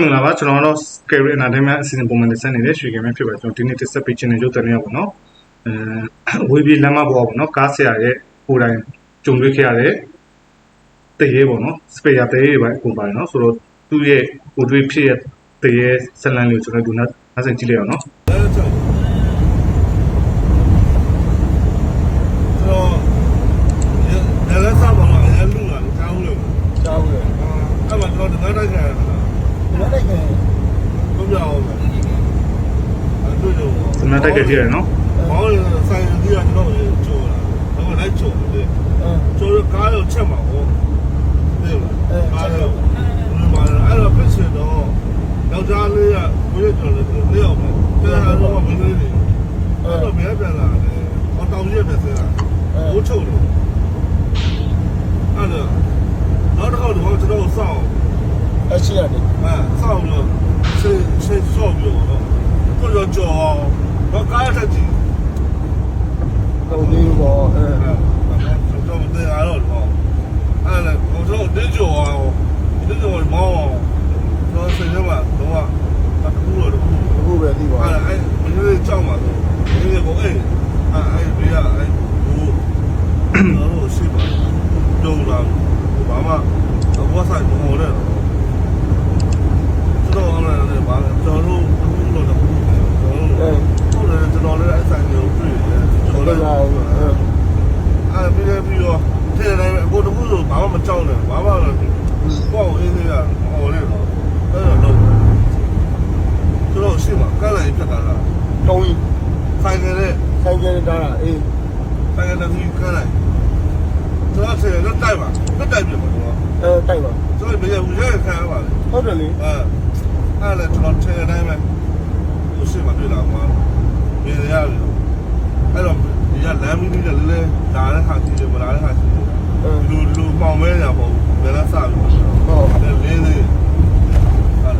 မင်္ဂလာပါကျွန်တော်တို့ Scary Entertainment အစီအစဉ်ပုံမှန်တင်ဆက်နေတဲ့ရွှေကင်မဲဖြစ်ပါကျွန်တော်ဒီနေ့တစ်ဆက်ပေးခြင်းနဲ့ရုပ်သံလေးပေါ့နော်အဲဝေးပြီးလမ်းမပေါ်ပေါ့နော်ကားဆရာရဲ့ကိုယ်တိုင်ကြုံတွေ့ခဲ့ရတဲ့တရေပေါ့နော်စပေယာတရေတွေပဲအကုန်ပါတယ်နော်ဆိုတော့သူ့ရဲ့ကိုယ်တွေ့ဖြစ်ရဲ့တရေဇလန်လေးကိုကျွန်တော်တို့နောက်နောက်ဆက်ကြည့်လိုက်အောင်နော်အဲ့ဒါဆိုတော့လည်းစားပါလားလည်းလူလာကောင်းလို့ကြောက်တယ်အဲ့မှာတော့တန်းတိုင်းခံရတာ ဒီလိုလိုက်ခဲ့ဘုရားအောင်အဲ့တို့တော့စမတ်တက်ကြည့်ရနော်ဘောင်းဆိုင်ကြီးကတော့ကျိုးလာတော့လိုက်ကျိုးတယ်အဲကျိုးကားရောချက်မှာဟောဟုတ်လားကားရောဒီမှာအဲ့တော့ဖြစ်စတော့ယောက်ျားလေးကဘယ်လိုလဲလေးအောင်ပဲပြန်လာတော့မင်းလေးအဲ့တော့မဲပြန်လာတယ်ဟောတောင်ရက်ပဲဆရာဘိုးချုပ်လို့အဲ့ဒါနောက်တစ်ခါတော့ကျွန်တော်စောင့် အရှိရတယ်အဲစောင့်လို့ဆေးဆေးဆော့ပြီးတော့ကိုရောကြောအောင်တော့ကားထက်ကြည့်တော့လေးပေါ့အဲအဲတော့တဲ့အားတော့တော့အဲ့ဒါကိုတော့တင်းကြောအောင်တင်းကြောမောင်းတော့ဆေးရမှာတော့အတူလို့တော့အခုပဲဒီပါအဲ့အဲ့မင်းလေးကြောက်မှာတော့မင်းလေးကိုအဲ့အဲ့အဲ့ဘေးကအဲ့ဟိုတော့ရှိပါတော့လာဘာမှတော့ဆိုင်မဟောတဲ့ကျွန်တော်အဲ့ဒါဘာလဲကျွန်တော်တို့အခုလို့တော့ကျွန်တော်တို့ဟုတ်တယ်ကျွန်တော်လည်းအဲ့ဆိုင်ကိုတွေ့တယ်ကျွန် တော် တော် တော် လည်း အဲ အဲ့ပြီးလည်းပြီးတော့ထဲတယ်အခုတခုဆိုဘာမှမကြောက်နဲ့ဘာမှတော့ပေါ့အေးသေးရဟောနေတော့အဲ့တော့တော့ကျွန်တော်ရှိမှာ ကလည်းပြတ်တာလားတုံးဆိုင်ကလေးဆိုင်ကျတာအေးဆိုင်ကလေးကလည်းကျွန်တော်ဆက်လက်တိုက်ပါလက်တိုက်ပြပါတော့အဲတိုက်ပါကျွန်တော်ဘယ်ရရဲခံရပါလဲဟုတ်တယ်လေအဲအဲ့လည်းကျွန်တော်ထဲတိုင်းပဲသူရှိမှတွေ့လာမှာမြေရရတယ်အဲ့တော့ဒီကလမ်းမီးလေးလည်းလဲလာတဲ့ခါကြည့်တယ်မလာတဲ့ခါကြည့်တယ် အဲ လူလူပေါင်မဲညာပေါ့ဘယ်လားစပြီ ဟုတ် လည်းလေးလေးအဲ့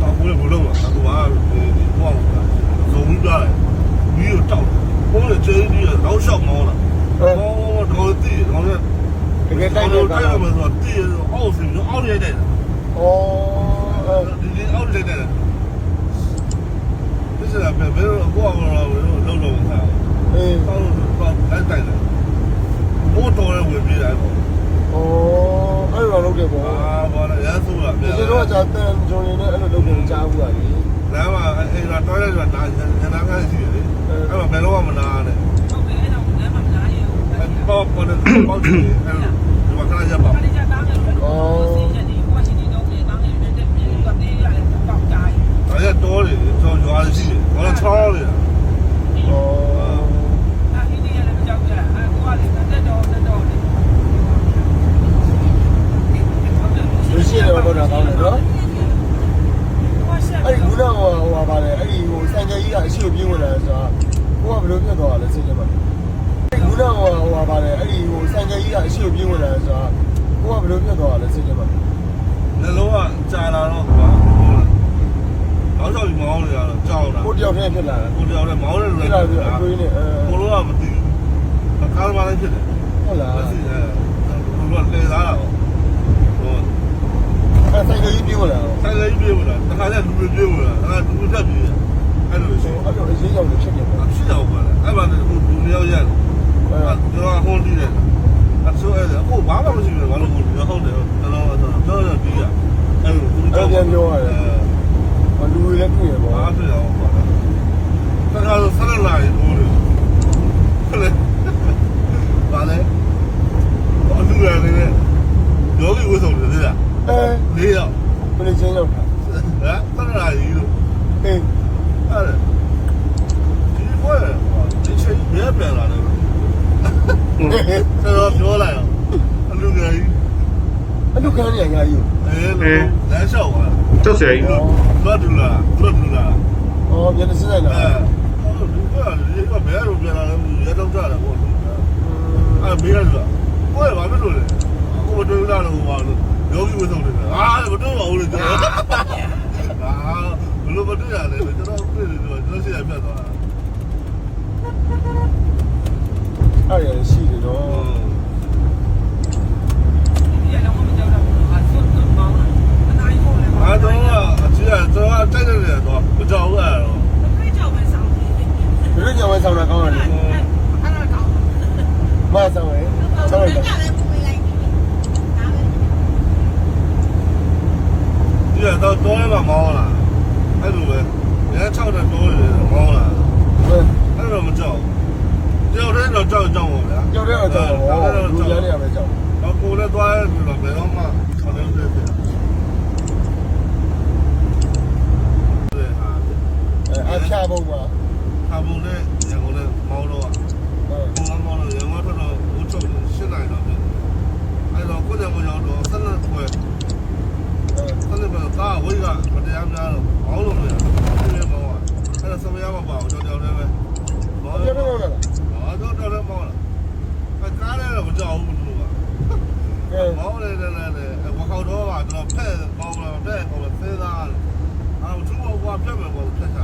တော့ဘုရားဘုလုံးကတော့ဒီဒီပေါ့ဇုံပြီးကြတယ်ပြီးတော့တောက်ဘုရားကျေးပြီးတော့နောက်လျှောက်မောင်းလာ အဲ ဟောတော့တည်တော့လည်း တကယ်တိုက် တော့ တဲ့ တိုကားက်ရမယ်ဆိုတော့တည်အောက်စင်အောက်ရိုက်တယ်ဩအဲဒီဒီအောက်ရိုက်တယ်ဒီစရာပဲဘယ်တော့ကိုအောင်တော့လုံးလုံးစားအေးတော့တော့လိုက်တိုက်တယ်ဘိုးတော်လည်းဝင်ပြေးတယ်ပေါ့ဩအဲ့လိုလုပ်တယ်ပေါ့အာဘာလဲရဆိုးတာပြန်ဒီတော့ကြာတန်ဂျုံနေနဲ့အဲ့လိုလုပ်တယ်ကြားဘူးပါလေလမ်းမှာအဲ့ဒါတော့လည်းဆိုတာညနာခါရှိတယ်လေအဲ့မှာဘယ်တော့မှမနာနဲ့ဟုတ်ကဲ့အဲ့တော့လမ်းမှာမလာရဘူး။အဲ့ပေါ့ပေါ်တယ်ပေါ့ချင်အဲ့ ဒီကွာစီဒီတော့လေတောင်းတယ်တဲ့ပြည်ကတေးရတယ်ပေါက်ကြိုင်းဒါရတော့လေကျွန်တော်ရွာရှိတယ်ဘာလို့ချောင်းလေဩအာဟိဒီရတယ်ကြောက်ကြအာကိုကလေတက်တော့တက်တော့လေလူရှိတယ်တော့တာကောင်းတယ်နော်ကွာဆက်အဲ့ဒီခုနကဟိုဟာပါလေအဲ့ဒီဟိုဆိုင်ကကြီးကအရှိကိုပြေးဝင်လာဆိုတာကိုကဘယ်လိုဖြစ်သွားလဲစိတ်ထဲမှာအဲ့ဒီခုနကဟိုဟာပါလေအဲ့ဒီဟိုဆိုင်ကကြီးကအရှိကိုပြေးဝင်လာဆိုတာ ကိုကဘယ်လိုဖြစ်သွားလဲစိတ်ထဲမှာနှလုံးကကြာလာတော့ကွာနောက်တော့ဒီမောင်းနေရတော့ကြောက်တာကိုတယောက်တည်းဖြစ်လာတာကိုတယောက်လည်းမောင်းနေလို့ဖြစ်လည်းလာပြီးအကွေးနဲ့အဲကိုလိုကမသိဘူးအခါမှလည်းဖြစ်တယ်ဟုတ်လားလက်ရှိအဲကိုလိုကလဲသားတာပေါ့ဟိုအဲ့ဆိုင်ကကြီးပြေးဝင်လာတော့ဆိုင်လေးပြေးဝင်လာတခါကျလူတွေပြေးဝင်လာအဲ့ဒါလူတက်ပြေးအဲ့လိုရှိအဲ့တော့အရေးရောက်နေဖြစ်နေပါအဖြစ်တော့ပါလေအဲ့မှာဟိုလူမျိုးရတယ် အဲ အဲ့တော့ဟိုတည်တယ်အဲ့ဆိုအဲ့ဒါဟိုဘာမှမရှိဘူးဘာလို့ဟိုဟုတ်တယ်တော်တော်တော်တော်ပြီးရအဲ့လိုသူကြောက် မလူတွေ လည်းပြည့်ရပေါ့ဘာဖြစ်အောင်ပါလဲတခါတော့ဆက်လာရင်ဟိုလေဟုတ်လေဘာလဲဘာလူရနေလဲယောဂီဝတ်ဆောင်တယ်လား အဲ လေးတော့ ဘယ်လိုချင်းရောက်တာ ဟမ်ဆက်လာရင်လို့ အေး အဲ့ဒါဒီဘောဒီချိန်ဘယ်ပြန်လာလဲဆက်တော့ပြောလိုက်အောင်အလူငယ်ကြီး အဲ့လိုခံရညာကြီးအဲလမ်းလမ်းလျှောက်သွားကျောက်ဆရာကြီးလွတ်တူလာလွတ်တူလာဩပြန်နေစနေလားအဲဟိုလူကဒီကဘယ်လိုပြန်လာလဲရတော့ကြတာပေါ့အဲမေးရတယ်ကိုယ်ဘာဖြစ်လို့လဲကိုမတွေ့လာလို့ဘာလို့ယောဂီဝတ်ဆောင်တယ်အာမတွေ့ပါဘူးလေကျွန်တော်အာဘလို့မတွေ့ရလဲကျွန်တော်တွေ့တယ်ကျွန်တော်ရှိရပြတ်သွားတာအဲ့ရရှိတယ်တော့ 多，不叫饿了。不叫晚上。人家晚上那干嘛的？马上？晚上？人家早上忙了，还做呗。人家早上多是忙了。还是那么叫？叫人就叫叫我们？叫这样叫我们。人家那没叫。那过来多也是，没有嘛？ အဲအဖျားပုံမှာဟာဘုံနဲ့ရန်ကုန်နဲ့မောင်းတော့ဟုတ်ဘုံကမောင်းတော့ရန်ကုန်ထွက်တော့ဦးချုပ်ရှင်းနိုင်တော့ပြီအဲ့တော့ကိုယ်ကကြောက်တော့ဆက်လက်ခွဲဆက်လက်ပဲကားဝိတ်ကမတရားများတော့မောင်းလို့မရဘူးဒီမောင်းอ่ะအဲ့ဒါစမရမပါဘူးကြောက်ကြောက်လည်းပဲမောင်းကြောတော့က်တော့လားဟာတော့တော့လည်းမောင်းလာအဲ့ကားလည်းမကြောက်ဘူးသူကအဲမောင်းလေတယ်လေဝါခေါတော့ကတော့ဖက်မောင်းလာတဲ့ဟိုသေသားအာသူ့ဘောကဖက်မယ်ဘောဖက်ချ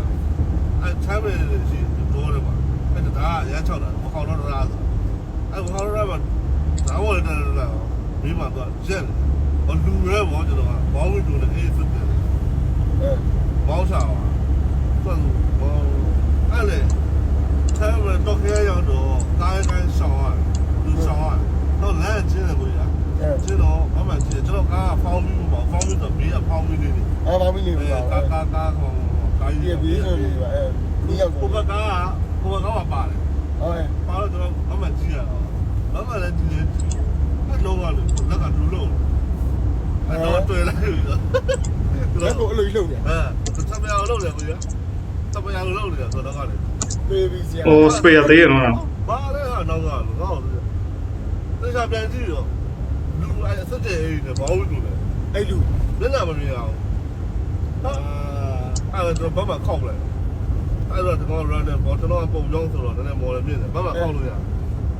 အဲချမ်းပဲရှိတော့တယ်ပါအဲ့ဒါကရမ်းချောက်တာမခေါတော့တာဆိုအဲ့မခေါတော့တာမှာဒါဝေါ်တယ်လားမိမတော့ရက်ဘလူရဲဘောကျွန်တော်ကဘောင်းဝိတူနဲ့အေးစစ်တယ်အဲဘောင်းချောက်သူ့ဘောင်းအဲ့လေချမ်းပဲတော့ခဲရောက်တော့ကားကိုင်းရှောင်းရတယ်သူရှောင်းရတယ်တော့လမ်းချင်းတယ်ကိုရကျွန်တော်မမချင်းကျွန်တော်ကားကဖောင်းပြီးမပေါ့ဖောင်းပြီးတော့ဘေးကဖောင်းပြီးနေတယ်အဲဖောင်းပြီးနေတယ်ကာကာကာဟော ဒီဘေးဆိုနေပါအဲနီးရောက်ကိုဘကားကကိုဘကားကပါတယ်ဟုတ်ကဲ့ပါတော့ကျွန်တော်အမှကြီးရအောင်မမလည်းကြီးတယ်အဲ့လောကလို့လက်ကလူလုံးအဲ့တော့တွေ့လိုက်ပြီလက်ကိုအဲ့လိုလှုပ်တယ်ဟာသမယောလှုပ်တယ်ဗျာသမယောလှုပ်တယ်ဆိုတော့ကလည်းပေးပြီးစရာဟိုစပယ်သေးရနော်ဘာလဲဟာနောက်ကလို့ကောက်လို့သိစားပြန်ကြည့်တော့လူအဲ့ဆက်တဲ့အေးနဲ့ဘာလို့လို့လဲအဲ့လူလက်လာမမြင်အောင်ဟာ အဲ့တော့ဘာမှခောက်လိုက်အဲ့တော့ကျွန်တော် run တယ်ပေါ်ကျွန်တော်ပုံကြောင်းဆိုတော့လည်းမော်လည်းမြင်တယ်ဘာမှခောက်လို့ရ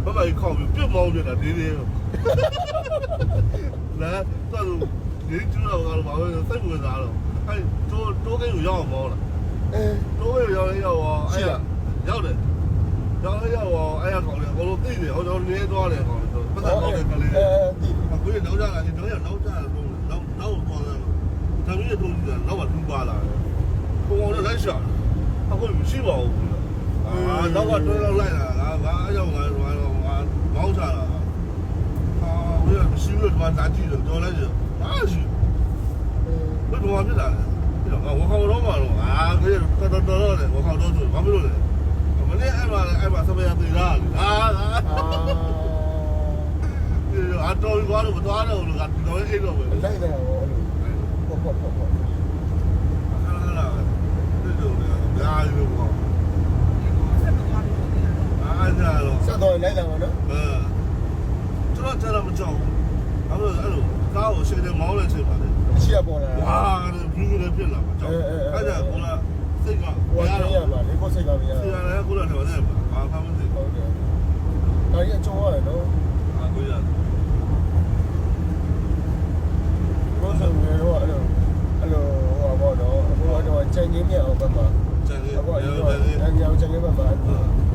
ဘာမှခောက်ပြီးပြစ်မောင်းနေတာဒီဒီလာတော့ဒီကျတော့ကတော့ဘာလို့စိတ်ဝင်စားတော့အဲ့တိုးတိုးကိန်းကိုရောက်အောင်မောင်းလာအဲတိုးကိန်းရောက်ရင်ရောက်အောင်အဲ့ရောက်တယ်ရောက်ရင်ရောက်အောင်အဲ့ကောင်လည်းအကုန်လုံးသိတယ်ဟောကျွန်တော်နေသွားတယ်ကောင်လည်းပတ်သက်ကောင်းတယ်ကလေးအဲဒီအခုရနောက်ကြလာရင်တော့ရနောက်ကြတော့နောက်နောက်ပေါ်တယ်တမီးတို့ကြီးကနောက်ကထူပါလာတယ် ပုံအောင်လည်းလိုက်ရှာအခုမရှိပါဘူးအာနောက်ကတွဲလောက်လိုက်လာငါငါအကြောင်းငါငါငါမောင်းချလာအာဝေးမရှိလို့ဒီမှာဓာတ်ကြည့်တော့တော်လိုက်ရအာရှိဘယ်တော့မှဖြစ်လာလဲပြီးတော့ငါဝခေါတော့မှာတော့အာခေတော်တော်တော်တယ်ဝခေါတော့ဆိုဘာဖြစ်လို့လဲမနေ့အဲ့မှာအဲ့မှာစပယ်သေးတာအာအာအာတော်ဘာလို့မသွားတော့လို့ကဒီတော့အိတ်တော့ပဲလိုက်တယ်ဟောအဲ့လိုပေါ့ပေါ့ပေါ့ပေါ့အဲ့ဒါကဒီလိုလေအားရလို့ပေါ့ ဆက်မသွားလို့ရတယ် အားကြတော့ ဆက်တော့လိုက်တယ်ပါနော် အဲကျွန်တော်ကျတော့မကြောက်ဘူးအဲ့လိုအဲ့လိုကားကိုရှင်းနေမောင်းနေချိန်ပါလေ အရှိရပေါ်လာ ဝါဘူးဘူးလည်းပြစ်လာမှာ ကြောက်အဲ့ဒါကလာစိတ်ကဟိုရကတော့ရပါလေကိုစိတ်ကမရဆရာလည်းကိုလည်းတော့တယ်ဘာမှမသိဘူးဟုတ်တယ်ဒါကြီးအကျုံးရတယ်နော်အာကိုရဘောဆောင်ရတော့အဲ့လိုအဲ့လိုဟိုဘောတော့ဟိုတော့ချန်ကြီးမြေအောင်ဘက်မှာကျန်နေအခုရောအဲ့တယ်လိုညောင်ချန်ကြီးဘက်မှာ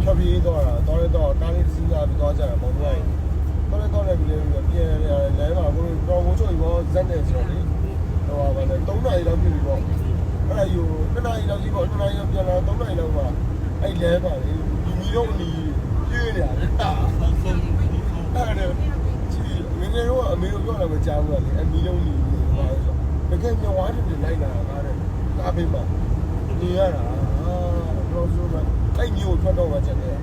ဖြောပြရေးတော့တာတော်တော့တားလေးစီးလာပြီးတော့ကြတယ်ပေါ့တော့တော်တော့လည်းပြီးလေပြန်လဲမှာကိုတော့မိုးချိုဘောဇက်နေဆိုတော့လေ ဟိုပါလေ3နာရီလောက်ပြီပေါ့အဲ့ဒါယူ2နာရီလောက်ကြီးပေါ့2နာရီလောက်ပြန်လာ3နာရီလောက်မှာအဲ့လဲပါလေဒီမီတော့နီးပြေးနေတာလေဆုံးဆုံးဆုံးအဲ့ဒါကြည့်ငငယ်တော့အမေတို့ပြောတာမကြားဘူးလေအမီလုံးနီးပါဆိုတကယ်မြောဝါးတွေလိုက်လာတာတဲ့ကားဘေးမှာနေရတာအာတော့ဆိုတော့အဲ့မျိုးထွက်တော့မှချက်တယ်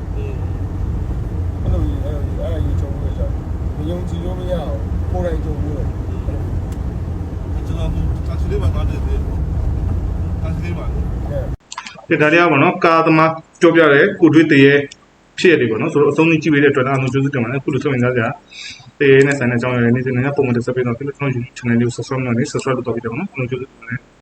အဲ့လိုကြီးအဲ့လိုကြီးအဲ့ဒါကြီးချုံလို့ဆိုမယုံကြည်လို့မရအောင်ကိုယ်တိုင်ကြုံလို့ ကျွန်တော်တာချီလေးမှာသွားတယ်တာချီလေးမှာ ကဲ ဒီဒါလေးကပေါ့နော်ကာသမားပြောပြတဲ့ကုတွေးတရေဖြစ်ရတယ်ပေါ့နော်ဆိုတော့အဆုံးကြီးကြည့်ပေးတဲ့အတွက်အားလုံးကျေးဇူးတင်ပါတယ်အခုလိုဆိုရင်သားကြတရေနဲ့ဆိုင်တဲ့အကြောင်းအရာတွေနေ့စဉ်နဲ့ပုံမှန်တက်ဆက်ပေးတော့ကျွန်တော် YouTube channel လေးကို subscribe လုပ်နေ subscribe လုပ်တော့ပြီးတော့နော်အားလုံးကျေးဇူးတင်ပါတယ်